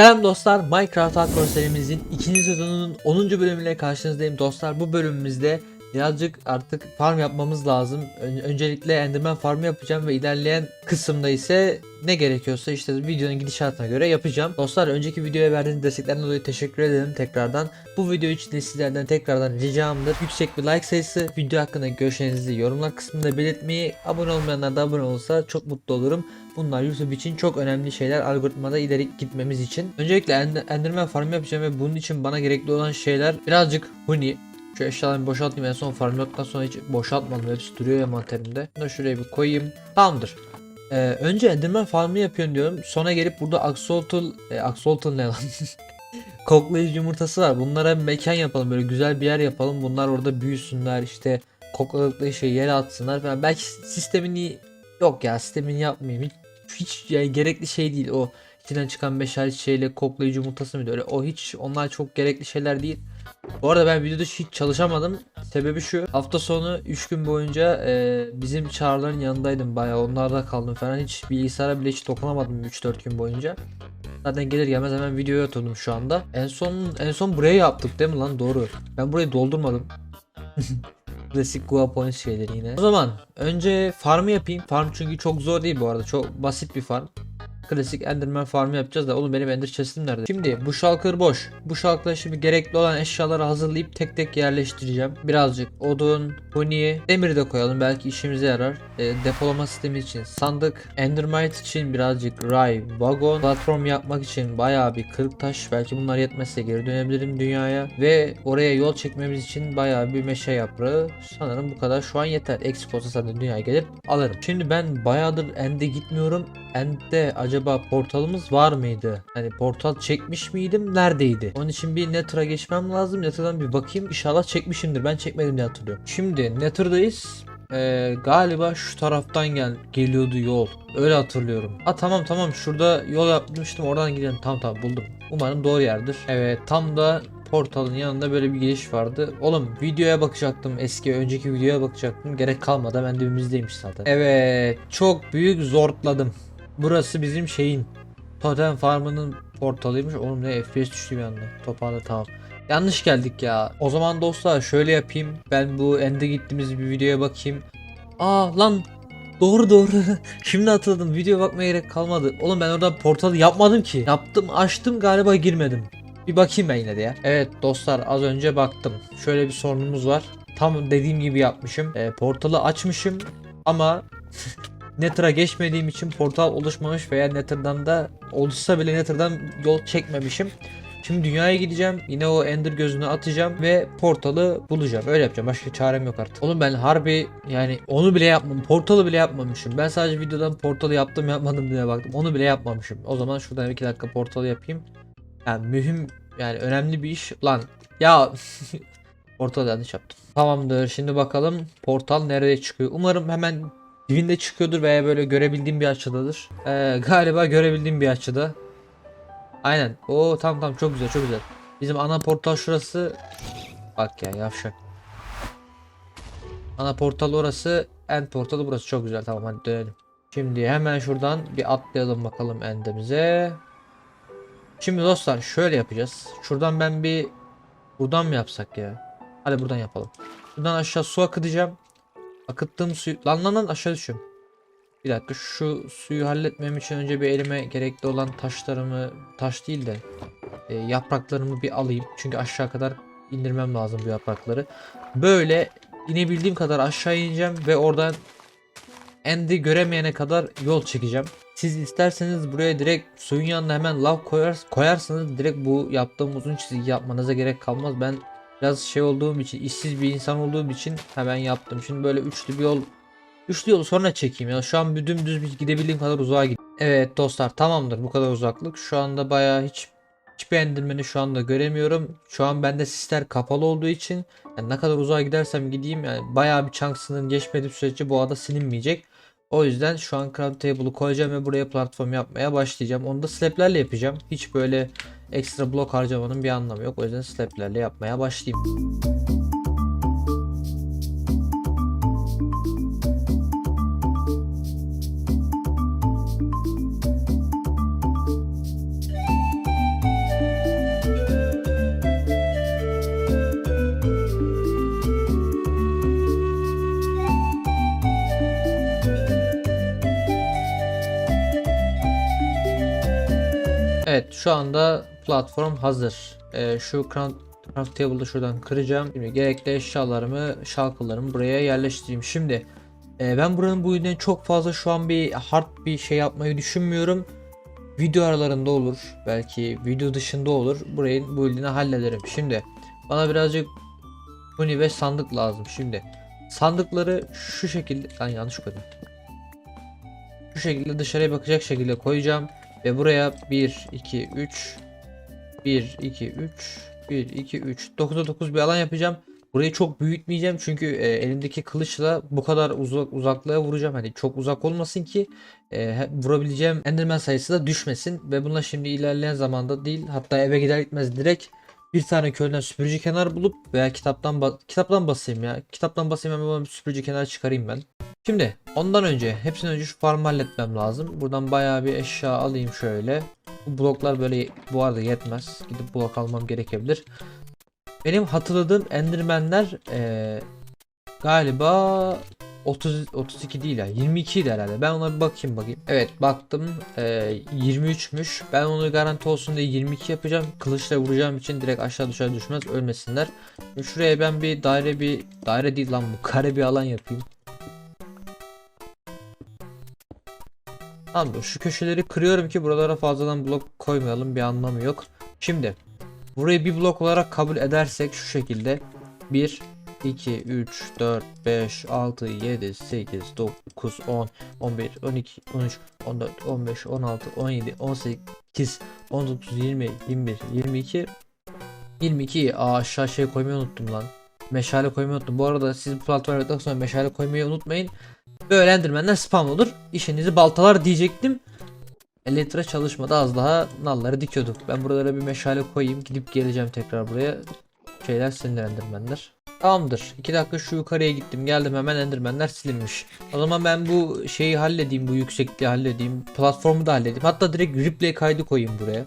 Selam dostlar, Minecraft Hardcore serimizin ikinci sezonunun 10. bölümüyle karşınızdayım dostlar. Bu bölümümüzde birazcık artık farm yapmamız lazım. Ön- öncelikle Enderman farmı yapacağım ve ilerleyen kısımda ise ne gerekiyorsa işte videonun gidişatına göre yapacağım. Dostlar önceki videoya verdiğiniz desteklerden dolayı teşekkür ederim tekrardan. Bu video için de sizlerden tekrardan ricamdır. Yüksek bir like sayısı, video hakkında görüşlerinizi yorumlar kısmında belirtmeyi, abone olmayanlar da abone olsa çok mutlu olurum. Bunlar YouTube için çok önemli şeyler algoritmada ileri gitmemiz için. Öncelikle Ender- Enderman farm yapacağım ve bunun için bana gerekli olan şeyler birazcık honey. Şu eşyalarımı boşaltayım en son farm yaptıktan sonra hiç boşaltmadım hepsi duruyor envanterimde. Bunu şuraya bir koyayım. Tamamdır. Ee, önce Enderman farmı yapıyorum diyorum. Sonra gelip burada Axolotl, e, Axolotl ne lan? Koklayıcı yumurtası var. Bunlara bir mekan yapalım. Böyle güzel bir yer yapalım. Bunlar orada büyüsünler. işte kokladıkları şeyi yere atsınlar falan. Belki sistemini yok ya sistemini yapmayayım. Hiç, hiç yani gerekli şey değil o. içinden çıkan beşer şeyle koklayıcı yumurtası mıydı öyle? O hiç onlar çok gerekli şeyler değil. Bu arada ben videoda hiç çalışamadım. Sebebi şu. Hafta sonu 3 gün boyunca e, bizim çağrıların yanındaydım bayağı. Onlarda kaldım falan. Hiç bilgisayara bile hiç dokunamadım 3-4 gün boyunca. Zaten gelir gelmez hemen videoya oturdum şu anda. En son en son buraya yaptık değil mi lan? Doğru. Ben burayı doldurmadım. Klasik Goa Point şeyleri yine. O zaman önce farmı yapayım. Farm çünkü çok zor değil bu arada. Çok basit bir farm. Klasik Enderman farmı yapacağız da oğlum benim Ender chest'im nerede? Şimdi bu shulker boş. Bu shulker'a şimdi gerekli olan eşyaları hazırlayıp tek tek yerleştireceğim. Birazcık odun, honey, demir de koyalım belki işimize yarar. E, depolama sistemi için sandık, endermite için birazcık ray, wagon, platform yapmak için bayağı bir kırık taş. Belki bunlar yetmezse geri dönebilirim dünyaya. Ve oraya yol çekmemiz için bayağı bir meşe yaprağı. Sanırım bu kadar şu an yeter. Eksik olsa zaten dünyaya gelip alırım. Şimdi ben bayağıdır ende gitmiyorum. End'de acaba portalımız var mıydı? Hani portal çekmiş miydim? Neredeydi? Onun için bir Nether'a geçmem lazım. Nether'dan bir bakayım. İnşallah çekmişimdir. Ben çekmedim diye hatırlıyorum. Şimdi Nether'dayız. Ee, galiba şu taraftan gel geliyordu yol. Öyle hatırlıyorum. Ha tamam tamam şurada yol yapmıştım oradan gidelim. Tamam tamam buldum. Umarım doğru yerdir. Evet tam da portalın yanında böyle bir giriş vardı. Oğlum videoya bakacaktım eski önceki videoya bakacaktım. Gerek kalmadı ben dibimizdeymiş zaten. Evet çok büyük zortladım. Burası bizim şeyin Totem Farm'ının portalıymış. Oğlum ne FPS düştü bir anda. Toparla tamam. Yanlış geldik ya. O zaman dostlar şöyle yapayım. Ben bu ende gittiğimiz bir videoya bakayım. Aa lan Doğru doğru. Şimdi hatırladım. Video bakmaya gerek kalmadı. Oğlum ben orada portalı yapmadım ki. Yaptım açtım galiba girmedim. Bir bakayım ben yine de ya. Evet dostlar az önce baktım. Şöyle bir sorunumuz var. Tam dediğim gibi yapmışım. Ee, portalı açmışım ama Nether'a geçmediğim için portal oluşmamış veya Nether'dan da oluşsa bile Nether'dan yol çekmemişim. Şimdi dünyaya gideceğim. Yine o Ender gözünü atacağım ve portalı bulacağım. Öyle yapacağım. Başka çarem yok artık. Oğlum ben harbi yani onu bile yapmam. Portalı bile yapmamışım. Ben sadece videodan portalı yaptım yapmadım diye baktım. Onu bile yapmamışım. O zaman şuradan 2 dakika portalı yapayım. Yani mühim yani önemli bir iş. Lan ya portal yanlış yaptım. Tamamdır. Şimdi bakalım portal nereye çıkıyor. Umarım hemen dibinde çıkıyordur veya böyle görebildiğim bir açıdadır. Ee, galiba görebildiğim bir açıda. Aynen. O tam tam çok güzel çok güzel. Bizim ana portal şurası. Bak ya yavşak. Ana portal orası. End portalı burası çok güzel. Tamam hadi dönelim. Şimdi hemen şuradan bir atlayalım bakalım endimize. Şimdi dostlar şöyle yapacağız. Şuradan ben bir buradan mı yapsak ya? Hadi buradan yapalım. Buradan aşağı su akıtacağım. Akıttığım suyu lan lan lan aşağı düşüyorum. Bir dakika şu suyu halletmem için önce bir elime gerekli olan taşlarımı taş değil de e, yapraklarımı bir alayım. Çünkü aşağı kadar indirmem lazım bu yaprakları. Böyle inebildiğim kadar aşağı ineceğim ve oradan End'i göremeyene kadar yol çekeceğim. Siz isterseniz buraya direkt suyun yanına hemen lav koyar, koyarsanız direkt bu yaptığım uzun çizgi yapmanıza gerek kalmaz. Ben biraz şey olduğum için işsiz bir insan olduğum için hemen yaptım. Şimdi böyle üçlü bir yol Üçlü yolu sonra çekeyim ya. Şu an bir dümdüz bir gidebildiğim kadar uzağa git. Evet dostlar tamamdır bu kadar uzaklık. Şu anda bayağı hiç hiçbir endirmeni şu anda göremiyorum. Şu an bende sisler kapalı olduğu için yani ne kadar uzağa gidersem gideyim yani bayağı bir chunk sınırı geçmediği sürece bu ada silinmeyecek. O yüzden şu an craft table'ı koyacağım ve buraya platform yapmaya başlayacağım. Onu da slab'lerle yapacağım. Hiç böyle ekstra blok harcamanın bir anlamı yok. O yüzden slaplerle yapmaya başlayayım. Evet şu anda platform hazır. Ee, şu craft, table'ı şuradan kıracağım. Şimdi gerekli eşyalarımı, şalkılarımı buraya yerleştireyim. Şimdi e, ben buranın bu yüzden çok fazla şu an bir hard bir şey yapmayı düşünmüyorum. Video aralarında olur. Belki video dışında olur. Burayı bu ildiğini hallederim. Şimdi bana birazcık Huni ve sandık lazım. Şimdi sandıkları şu şekilde ben yanlış koydum. Şu şekilde dışarıya bakacak şekilde koyacağım ve buraya 1 2 3 1 2 3 1 2 3 9'a 9 bir alan yapacağım. Burayı çok büyütmeyeceğim çünkü e, elimdeki kılıçla bu kadar uzak uzaklığa vuracağım. Hani çok uzak olmasın ki e, vurabileceğim Enderman sayısı da düşmesin ve bununla şimdi ilerleyen zamanda değil hatta eve gider gitmez direkt bir tane köyden süpürücü kenar bulup veya kitaptan kitaptan basayım ya. Kitaptan basayım hemen bir süpürücü kenar çıkarayım ben. Şimdi ondan önce hepsinden önce şu farmı halletmem lazım. Buradan bayağı bir eşya alayım şöyle. Bu bloklar böyle bu arada yetmez. Gidip blok almam gerekebilir. Benim hatırladığım Enderman'ler eee, galiba 30 32 değil ya 22 idi herhalde. Ben ona bir bakayım bakayım. Evet baktım eee 23'müş. Ben onu garanti olsun diye 22 yapacağım. Kılıçla vuracağım için direkt aşağı düşer düşmez ölmesinler. Şuraya ben bir daire bir daire değil lan bu kare bir alan yapayım. Tamam şu köşeleri kırıyorum ki buralara fazladan blok koymayalım bir anlamı yok. Şimdi burayı bir blok olarak kabul edersek şu şekilde 1 2 3 4 5 6 7 8 9 10 11 12 13 14 15 16 17 18 19 20 21 22 22 Aa, aşağı şey koymayı unuttum lan. Meşale koymayı unuttum. Bu arada siz bu platforma sonra meşale koymayı unutmayın. Böyle endermenler spam olur. İşinizi baltalar diyecektim. Elektra çalışmadı az daha nalları dikiyorduk. Ben buralara bir meşale koyayım. Gidip geleceğim tekrar buraya. Şeyler silinir endermenler. Tamamdır. 2 dakika şu yukarıya gittim. Geldim hemen endermenler silinmiş. O zaman ben bu şeyi halledeyim. Bu yüksekliği halledeyim. Platformu da halledeyim. Hatta direkt replay kaydı koyayım buraya.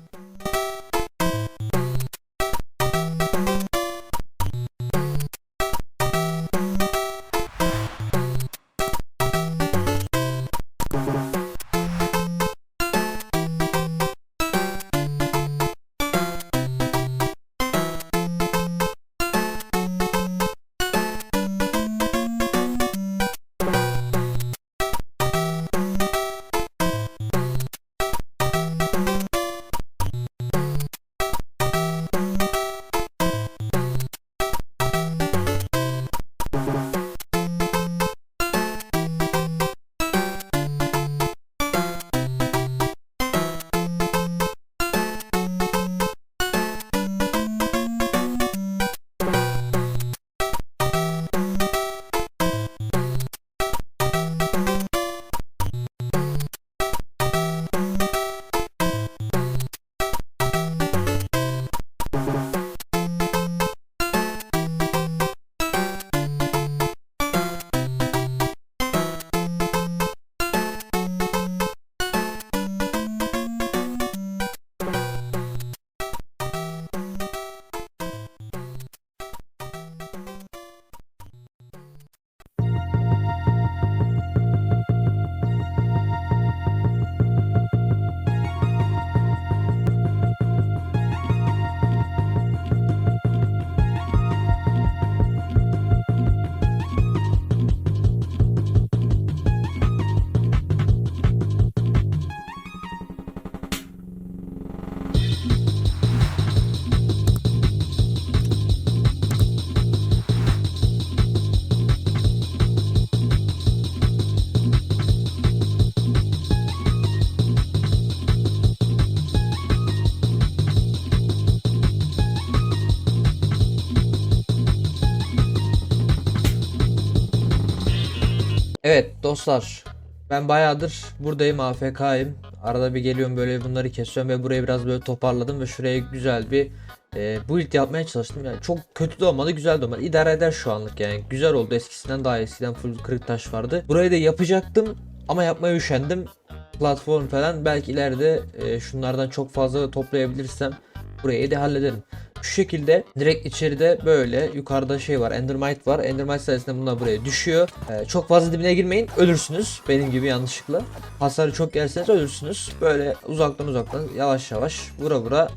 Dostlar ben bayağıdır buradayım AFK'yim. Arada bir geliyorum böyle bunları kesiyorum ve burayı biraz böyle toparladım ve şuraya güzel bir e, build yapmaya çalıştım. Yani çok kötü de olmadı güzel de olmadı. İdare eder şu anlık yani. Güzel oldu eskisinden daha eskiden full kırık taş vardı. Burayı da yapacaktım ama yapmaya üşendim. Platform falan belki ileride e, şunlardan çok fazla toplayabilirsem burayı da hallederim. Şu şekilde direkt içeride böyle yukarıda şey var. Endermite var. Endermite sayesinde bunlar buraya düşüyor. Ee, çok fazla dibine girmeyin. Ölürsünüz. Benim gibi yanlışlıkla. Hasarı çok yerseniz ölürsünüz. Böyle uzaktan uzaktan yavaş yavaş vura vura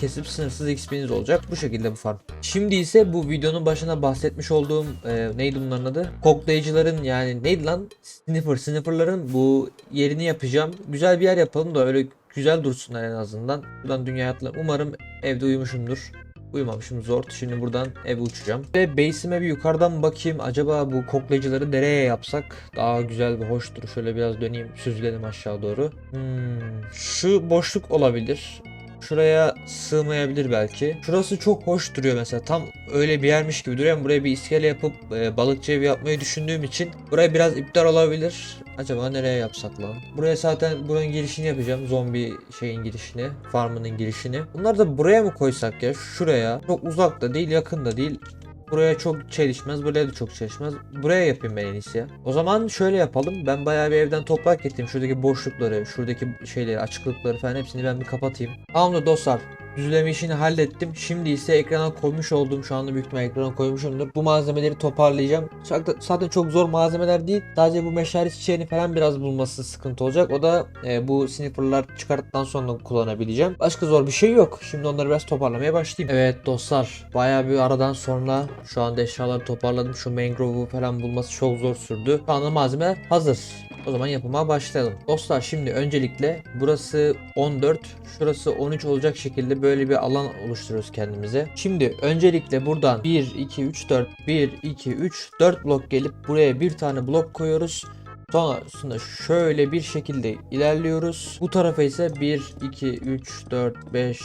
kesip sınırsız XP'niz olacak. Bu şekilde bu farm. Şimdi ise bu videonun başına bahsetmiş olduğum e, neydi bunların adı? Koklayıcıların yani neydi lan? Sniffer. Sniffer'ların bu yerini yapacağım. Güzel bir yer yapalım da öyle güzel dursunlar en azından. Buradan dünya atla. Umarım evde uyumuşumdur. Uyumamışım zor. Şimdi buradan eve uçacağım. Ve base'ime bir yukarıdan bakayım. Acaba bu koklayıcıları nereye yapsak daha güzel ve hoştur. Şöyle biraz döneyim. Süzülelim aşağı doğru. Hmm, şu boşluk olabilir. Şuraya sığmayabilir belki. Şurası çok hoş duruyor mesela. Tam öyle bir yermiş gibi duruyor ama buraya bir iskele yapıp e, balıkçı evi yapmayı düşündüğüm için buraya biraz iptal olabilir. Acaba nereye yapsak lan? Buraya zaten buranın girişini yapacağım. Zombi şeyin girişini. Farmının girişini. Bunları da buraya mı koysak ya? Şuraya. Çok uzak da değil yakın da değil. Buraya çok çelişmez, buraya da çok çelişmez. Buraya yapayım ben en iyisi ya. O zaman şöyle yapalım. Ben bayağı bir evden toprak getirdim. Şuradaki boşlukları, şuradaki şeyleri, açıklıkları falan hepsini ben bir kapatayım. Tamamdır dostlar. Düzleme işini hallettim. Şimdi ise ekrana koymuş olduğum şu anda büyük ihtimalle ekrana koymuşumdur. Bu malzemeleri toparlayacağım. Zaten- çok zor malzemeler değil. Sadece bu meşale çiçeğini falan biraz bulması sıkıntı olacak. O da e, bu snifferlar çıkarttıktan sonra kullanabileceğim. Başka zor bir şey yok. Şimdi onları biraz toparlamaya başlayayım. Evet dostlar. Bayağı bir aradan sonra şu anda eşyaları toparladım. Şu mangrove'u falan bulması çok zor sürdü. Şu anda malzemeler hazır. O zaman yapıma başlayalım. Dostlar şimdi öncelikle burası 14, şurası 13 olacak şekilde böyle bir alan oluşturuyoruz kendimize. Şimdi öncelikle buradan 1, 2, 3, 4, 1, 2, 3, 4 blok gelip buraya bir tane blok koyuyoruz. Sonrasında şöyle bir şekilde ilerliyoruz. Bu tarafa ise 1, 2, 3, 4, 5,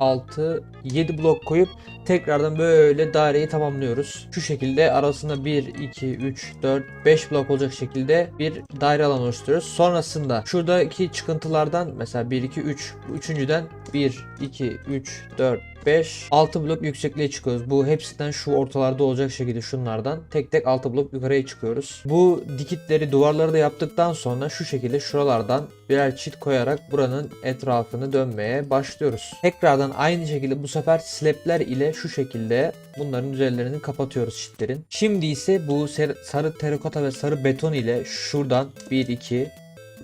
6, 7 blok koyup tekrardan böyle daireyi tamamlıyoruz. Şu şekilde arasında 1, 2, 3, 4, 5 blok olacak şekilde bir daire alan oluşturuyoruz. Sonrasında şuradaki çıkıntılardan mesela 1, 2, 3 bu üçüncüden 1, 2, 3, 4, 5, 6 blok yüksekliğe çıkıyoruz. Bu hepsinden şu ortalarda olacak şekilde şunlardan tek tek 6 blok yukarıya çıkıyoruz. Bu dikitleri duvarları da yaptıktan sonra şu şekilde şuralardan birer çit koyarak buranın etrafını dönmeye başlıyoruz. Tekrardan aynı şekilde bu sefer slabler ile şu şekilde bunların üzerlerini kapatıyoruz çitlerin. Şimdi ise bu sarı terikota ve sarı beton ile şuradan 1 2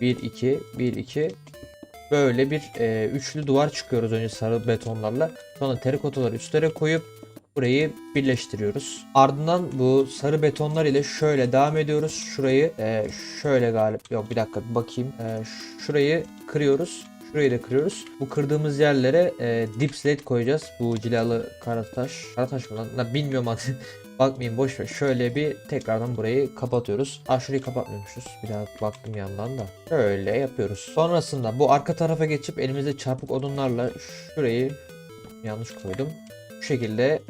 1 2 1 2 böyle bir e, üçlü duvar çıkıyoruz önce sarı betonlarla. Sonra terikotaları üstlere koyup burayı birleştiriyoruz. Ardından bu sarı betonlar ile şöyle devam ediyoruz. Şurayı e, şöyle galip yok bir dakika bir bakayım. E, şurayı kırıyoruz. Şurayı da kırıyoruz. Bu kırdığımız yerlere e, dip slate koyacağız. Bu cilalı karataş. Karataş mı? Lan bilmiyorum adı. Bakmayın boş ver. Şöyle bir tekrardan burayı kapatıyoruz. Aa şurayı kapatmıyormuşuz. Bir baktım yandan da. Şöyle yapıyoruz. Sonrasında bu arka tarafa geçip elimizde çarpık odunlarla şurayı yanlış koydum. Bu şekilde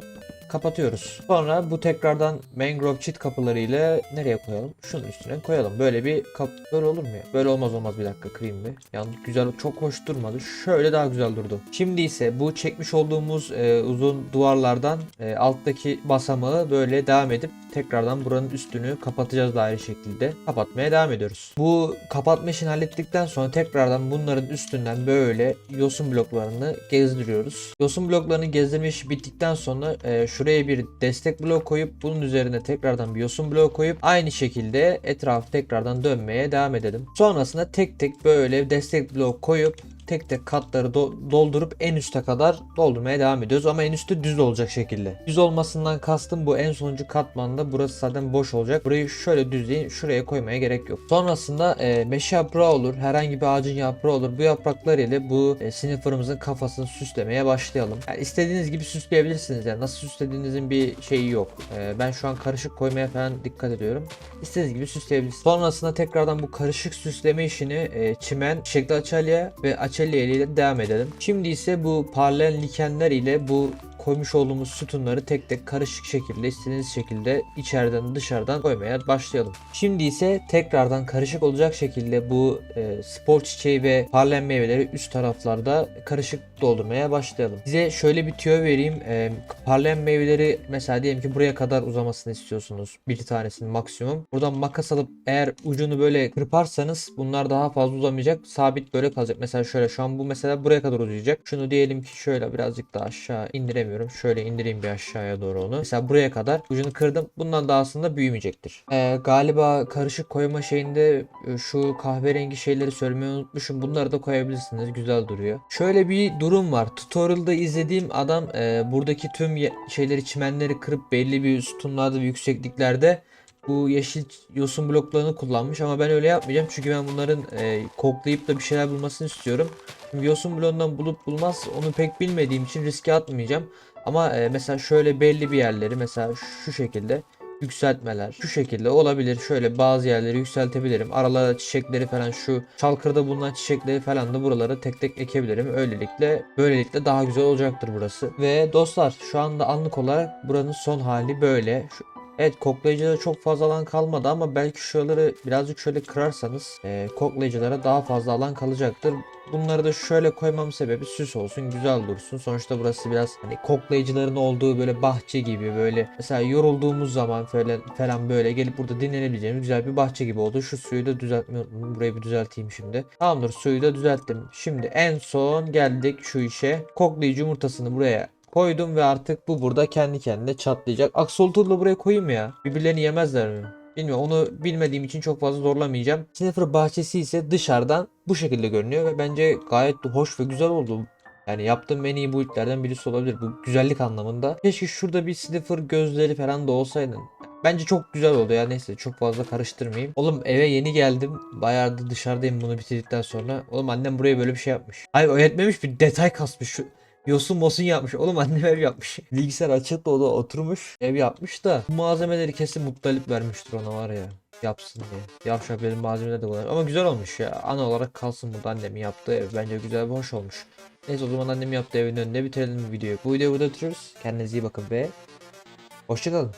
kapatıyoruz. Sonra bu tekrardan mangrove çit kapıları ile nereye koyalım? Şunun üstüne koyalım. Böyle bir kap böyle olur mu ya? Böyle olmaz olmaz bir dakika kırayım bir. Yalnız güzel çok hoş durmadı. Şöyle daha güzel durdu. Şimdi ise bu çekmiş olduğumuz e, uzun duvarlardan e, alttaki basamağı böyle devam edip tekrardan buranın üstünü kapatacağız daire şekilde. Kapatmaya devam ediyoruz. Bu kapatma işini hallettikten sonra tekrardan bunların üstünden böyle yosun bloklarını gezdiriyoruz. Yosun bloklarını gezdirme işi bittikten sonra e, şuraya bir destek blok koyup bunun üzerine tekrardan bir yosun blok koyup aynı şekilde etrafı tekrardan dönmeye devam edelim. Sonrasında tek tek böyle destek blok koyup tek tek katları do- doldurup en üste kadar doldurmaya devam ediyoruz ama en üstü düz olacak şekilde. Düz olmasından kastım bu en sonuncu katmanda burası zaten boş olacak. Burayı şöyle düzleyin şuraya koymaya gerek yok. Sonrasında e, meşe yaprağı olur herhangi bir ağacın yaprağı olur. Bu yapraklar ile bu e, sniffer'ımızın kafasını süslemeye başlayalım. Yani istediğiniz gibi süsleyebilirsiniz yani nasıl süslediğinizin bir şeyi yok. E, ben şu an karışık koymaya falan dikkat ediyorum. İstediğiniz gibi süsleyebilirsiniz. Sonrasında tekrardan bu karışık süsleme işini e, çimen, çiçekli açalya ve açalya ile devam edelim. Şimdi ise bu parlayan likenler ile bu koymuş olduğumuz sütunları tek tek karışık şekilde istediğiniz şekilde içeriden dışarıdan koymaya başlayalım. Şimdi ise tekrardan karışık olacak şekilde bu e, spor çiçeği ve parlayan meyveleri üst taraflarda karışık doldurmaya başlayalım. Size şöyle bir tüyo vereyim. E, parlayan meyveleri mesela diyelim ki buraya kadar uzamasını istiyorsunuz. Bir tanesinin maksimum. Buradan makas alıp eğer ucunu böyle kırparsanız bunlar daha fazla uzamayacak. Sabit böyle kalacak. Mesela şöyle şu an bu mesela buraya kadar uzayacak. Şunu diyelim ki şöyle birazcık daha aşağı indiremiyorum. İstemiyorum. Şöyle indireyim bir aşağıya doğru onu. Mesela buraya kadar ucunu kırdım. Bundan daha aslında büyümeyecektir. Ee, galiba karışık koyma şeyinde e, şu kahverengi şeyleri söylemeyi unutmuşum. Bunları da koyabilirsiniz. Güzel duruyor. Şöyle bir durum var. Tutorial'da izlediğim adam e, buradaki tüm şeyleri çimenleri kırıp belli bir sütunlarda ve yüksekliklerde bu yeşil yosun bloklarını kullanmış ama ben öyle yapmayacağım çünkü ben bunların e, koklayıp da bir şeyler bulmasını istiyorum. Şimdi yosun bloğundan bulup bulmaz onu pek bilmediğim için riske atmayacağım. Ama e, mesela şöyle belli bir yerleri mesela şu şekilde yükseltmeler şu şekilde olabilir. Şöyle bazı yerleri yükseltebilirim. Aralara çiçekleri falan şu çalkırda bulunan çiçekleri falan da buralara tek tek ekebilirim. Öylelikle böylelikle daha güzel olacaktır burası. Ve dostlar şu anda anlık olarak buranın son hali böyle. Şu, Evet koklayıcıda çok fazla alan kalmadı ama belki şuraları birazcık şöyle kırarsanız e, koklayıcılara daha fazla alan kalacaktır. Bunları da şöyle koymam sebebi süs olsun, güzel dursun. Sonuçta burası biraz hani koklayıcıların olduğu böyle bahçe gibi böyle mesela yorulduğumuz zaman falan, falan böyle gelip burada dinlenebileceğimiz güzel bir bahçe gibi oldu. Şu suyu da düzeltmeyi unuttum. Burayı bir düzelteyim şimdi. Tamamdır suyu da düzelttim. Şimdi en son geldik şu işe. Koklayıcı yumurtasını buraya koydum ve artık bu burada kendi kendine çatlayacak. Aksolotlu da buraya koyayım ya? Birbirlerini yemezler mi? Bilmiyorum onu bilmediğim için çok fazla zorlamayacağım. Sniffer bahçesi ise dışarıdan bu şekilde görünüyor ve bence gayet hoş ve güzel oldu. Yani yaptığım en iyi buildlerden birisi olabilir bu güzellik anlamında. Keşke şurada bir sniffer gözleri falan da olsaydı. Bence çok güzel oldu ya neyse çok fazla karıştırmayayım. Oğlum eve yeni geldim. Bayağı da dışarıdayım bunu bitirdikten sonra. Oğlum annem buraya böyle bir şey yapmış. Hayır o yetmemiş bir detay kasmış. Şu Yosun mosun yapmış. Oğlum annem ev yapmış. Bilgisayar açık da o oturmuş. Ev yapmış da. Bu malzemeleri kesin muttalip vermiştir ona var ya. Yapsın diye. Yavşak benim malzemeler de kullanıyor. Ama güzel olmuş ya. Ana olarak kalsın burada annemin yaptığı ev. Bence güzel ve hoş olmuş. Neyse o zaman annemin yaptığı evin önünde bitirelim bu videoyu. Bu videoyu burada bitiriyoruz. Kendinize iyi bakın ve hoşçakalın.